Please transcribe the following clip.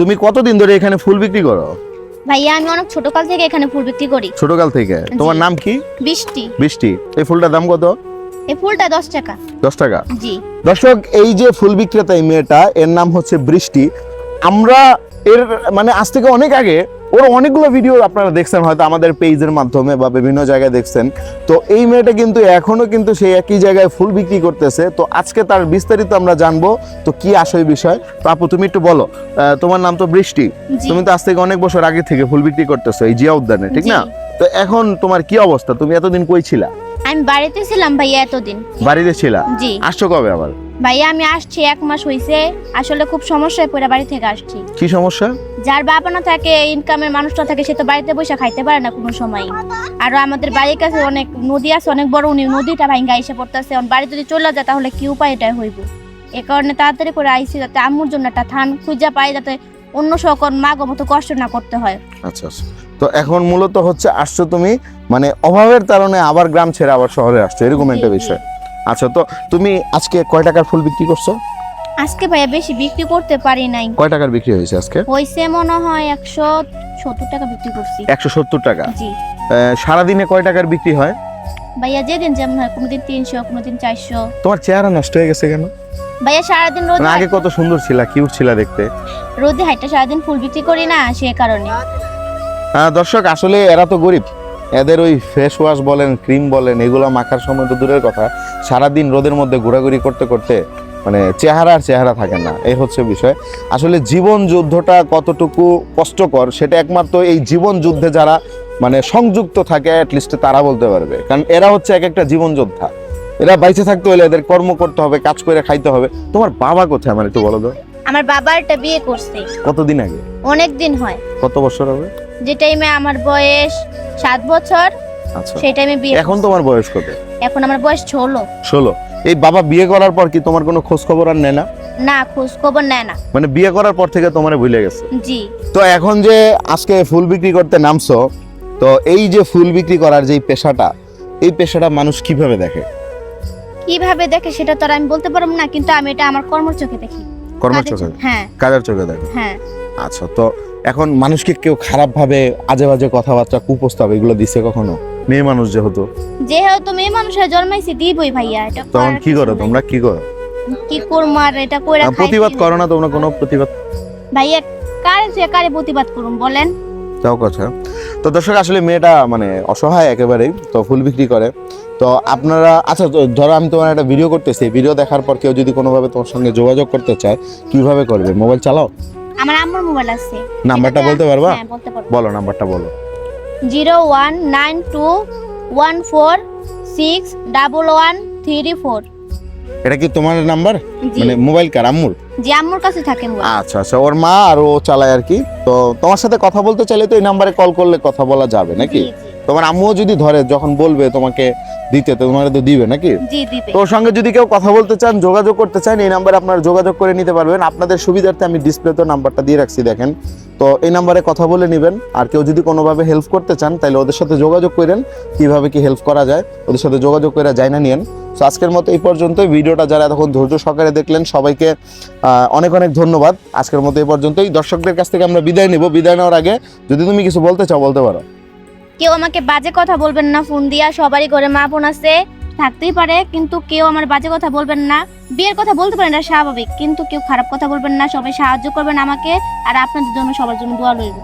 তুমি কতদিন ধরে এখানে ফুল বিক্রি করো? ভাইয়া আমি অনেক ছোটকাল থেকে এখানে ফুল বিক্রি করি। ছোটকাল থেকে? তোমার নাম কি? বৃষ্টি। বৃষ্টি। এই ফুলটার দাম কত? এই ফুলটা দশ টাকা। দশ টাকা? জি। দর্শক এই যে ফুল বিক্রেতা এই মেয়েটা এর নাম হচ্ছে বৃষ্টি। আমরা এর মানে আজ থেকে অনেক আগে ওর অনেকগুলো ভিডিও আপনারা দেখছেন হয়তো আমাদের পেজের মাধ্যমে বা বিভিন্ন জায়গায় দেখছেন। তো এই মেয়েটা কিন্তু এখনও কিন্তু সেই একই জায়গায় ফুল বিক্রি করতেছে। তো আজকে তার বিস্তারিত আমরা জানব তো কি আসল বিষয়? তো আপু তুমি একটু বলো। তোমার নাম তো বৃষ্টি। তুমি তো আজ থেকে অনেক বছর আগে থেকে ফুল বিক্রি করতেছো এই জিয়া উদ্যানে ঠিক না? তো এখন তোমার কি অবস্থা? তুমি এতদিন কই ছিলা? আমি বাড়িতে ছিলাম ভাইয়া এতদিন। বাড়িতে ছিলা? জি। আসছো কবে আবার? ভাইয়া আমি আসছি এক মাস হইছে আসলে খুব সমস্যায় পড়ে বাড়ি থেকে আসছি। কি সমস্যা? যার বাবা না থাকে ইনকামের মানুষটা থাকে সে তো বাড়িতে বসে খাইতে পারে না কোনো সময়। আর আমাদের বাড়ির কাছে অনেক নদী আছে অনেক বড় উনি নদীটা ভাঙ্গা এসে পড়তেছে। বাড়ি যদি চলে যায় তাহলে কি উপায় এটা হইব? এ কারণে তাড়াতাড়ি করে আইসি যাতে আম্মুর জন্য একটা থান খুঁজা পাই যাতে অন্য সকল মাগো মতো কষ্ট না করতে হয়। আচ্ছা আচ্ছা। তো এখন মূলত হচ্ছে আসছো তুমি মানে অভাবের কারণে আবার গ্রাম ছেড়ে আবার শহরে আসছো এরকম একটা বিষয়। আচ্ছা তো তুমি আজকে কয় টাকার ফুল বিক্রি করছ? আজকে ভাইয়া বেশি বিক্রি করতে পারি নাই। কয় টাকার বিক্রি হয়েছে আজকে? হইছে মনে হয় একশো সত্তর টাকা বিক্রি করছি। একশো সত্তর টাকা? জি। আহ, সারাদিনে কয় টাকার বিক্রি হয়? ভাইয়া যেদিন যেমন হয় কোনোদিন তিনশো কোনোদিন চারশো। তোমার চেহারা নষ্ট হয়ে গেছে কেন? ভাইয়া সারাদিন রোদ মানে আগে কত সুন্দর ছিলা কিউট ছিলা দেখতে। রোদে হাইটা সারাদিন ফুল বিক্রি করি না সে কারণে। দর্শক আসলে এরা তো গরিব। এদের ওই ফেস ওয়াশ বলেন ক্রিম বলেন এগুলো মাখার সময় তো দূরের কথা। সারাদিন রোদের মধ্যে ঘোরাঘুরি করতে করতে মানে চেহারা আর চেহারা থাকে না এই হচ্ছে বিষয়। আসলে জীবন যুদ্ধটা কতটুকু কষ্টকর সেটা একমাত্র এই জীবন যুদ্ধে যারা মানে সংযুক্ত থাকে অ্যাটলিস্ট তারা বলতে পারবে। কারণ এরা হচ্ছে এক একটা জীবন যোদ্ধা। এরা বাইচে থাকতে হলে এদের কর্ম করতে হবে কাজ করে খাইতে হবে। তোমার বাবা কোথায় মানে একটু বলো তো? আমার বাবা একটা বিয়ে করছে। কতদিন আগে? অনেক দিন হয়। কত বছর হবে? যে টাইমে আমার বয়স সাত বছর আচ্ছা। সেই টাইমে বিয়ে এখন তোমার বয়স কত? এখন আমার বয়স ষোলো। ষোলো। এই বাবা বিয়ে করার পর কি তোমার কোনো খোঁজ খবর আর নেয় না? না খোঁজ খবর নেয় না। মানে বিয়ে করার পর থেকে তোমার ভুলে গেছে? জি। তো এখন যে আজকে ফুল বিক্রি করতে নামছো তো এই যে ফুল বিক্রি করার যে পেশাটা এই পেশাটা মানুষ কীভাবে দেখে? কীভাবে দেখে সেটা তো আর আমি বলতে পারব না কিন্তু আমি এটা আমার কর্মর চোখে দেখি। কর্মের কাজের চোখে? চোখে- হ্যাঁ। কাজের চোখে দেখে? হ্যাঁ। আচ্ছা তো এখন মানুষকে কেউ খারাপ ভাবে আজে বাজে কথাবার্তা কুপ্রস্তাব এগুলো দিছে কখনো? মেয়ে মানুষ যেহেতু। যেহেতু মেয়ে মানুষের জন্মাইছি দিবই ভাইয়া এটা তখন কি করো তোমরা? কি করো? কি করব আর এটা কইরা আহ, প্রতিবাদ করো না তোমরা কোনো প্রতিবাদ। ভাইয়া কারে যে কারে প্রতিবাদ করুন বলেন। তাও কথা। তো দর্শক আসলে মেয়েটা মানে অসহায় একেবারেই তো ফুল বিক্রি করে। তো আপনারা আচ্ছা ধরো আমি তোমার একটা ভিডিও করতেছি। ভিডিও দেখার পর কেউ যদি কোনোভাবে তোমার সঙ্গে যোগাযোগ করতে চায় কীভাবে করবে? মোবাইল চালাও? আমার আম্মুর মোবাইল আছে। নাম্বারটা বলতে পারবা? হ্যাঁ বলতে পারব। বলো নাম্বারটা বলো। Zero one nine two one four six double one three four. এটা কি তোমার নাম্বার? মানে মোবাইল কার? আম্মুর? জি আম্মুর কাছে থাকে মোবাইল। আচ্ছা আচ্ছা ওর মা আর ও চালায় আর কি। তো তোমার সাথে কথা বলতে চাইলে তো এই নাম্বারে কল করলে কথা বলা যাবে নাকি? জি, তোমার আম্মুও যদি ধরে যখন বলবে তোমাকে দিতে তো তোমার তো দিবে নাকি? তো ওর সঙ্গে যদি কেউ কথা বলতে চান যোগাযোগ করতে চান এই নাম্বারে আপনারা যোগাযোগ করে নিতে পারবেন। আপনাদের সুবিধার্থে আমি ডিসপ্লেতে নাম্বারটা দিয়ে রাখছি দেখেন। তো এই নাম্বারে কথা বলে নেবেন। আর কেউ যদি কোনোভাবে হেল্প করতে চান তাহলে ওদের সাথে যোগাযোগ করেন কীভাবে কি হেল্প করা যায়। ওদের সাথে যোগাযোগ করে যায় না নিয়েন। তো আজকের মতো এই পর্যন্তই। ভিডিওটা যারা এতক্ষণ ধৈর্য সহকারে দেখলেন সবাইকে অনেক অনেক ধন্যবাদ। আজকের মতো এই পর্যন্তই। দর্শকদের কাছ থেকে আমরা বিদায় নেব। বিদায় নেওয়ার আগে যদি তুমি কিছু বলতে চাও বলতে পারো। কেউ আমাকে বাজে কথা বলবেন না, ফোন দিয়া সবারই ঘরে মা বোন আছে, থাকতেই পারে, কিন্তু কেউ আমার বাজে কথা বলবেন না। বিয়ের কথা বলতে পারেন না স্বাভাবিক, কিন্তু কেউ খারাপ কথা বলবেন না, সবাই সাহায্য করবেন আমাকে, আর আপনাদের জন্য সবার জন্য দোয়া রইল।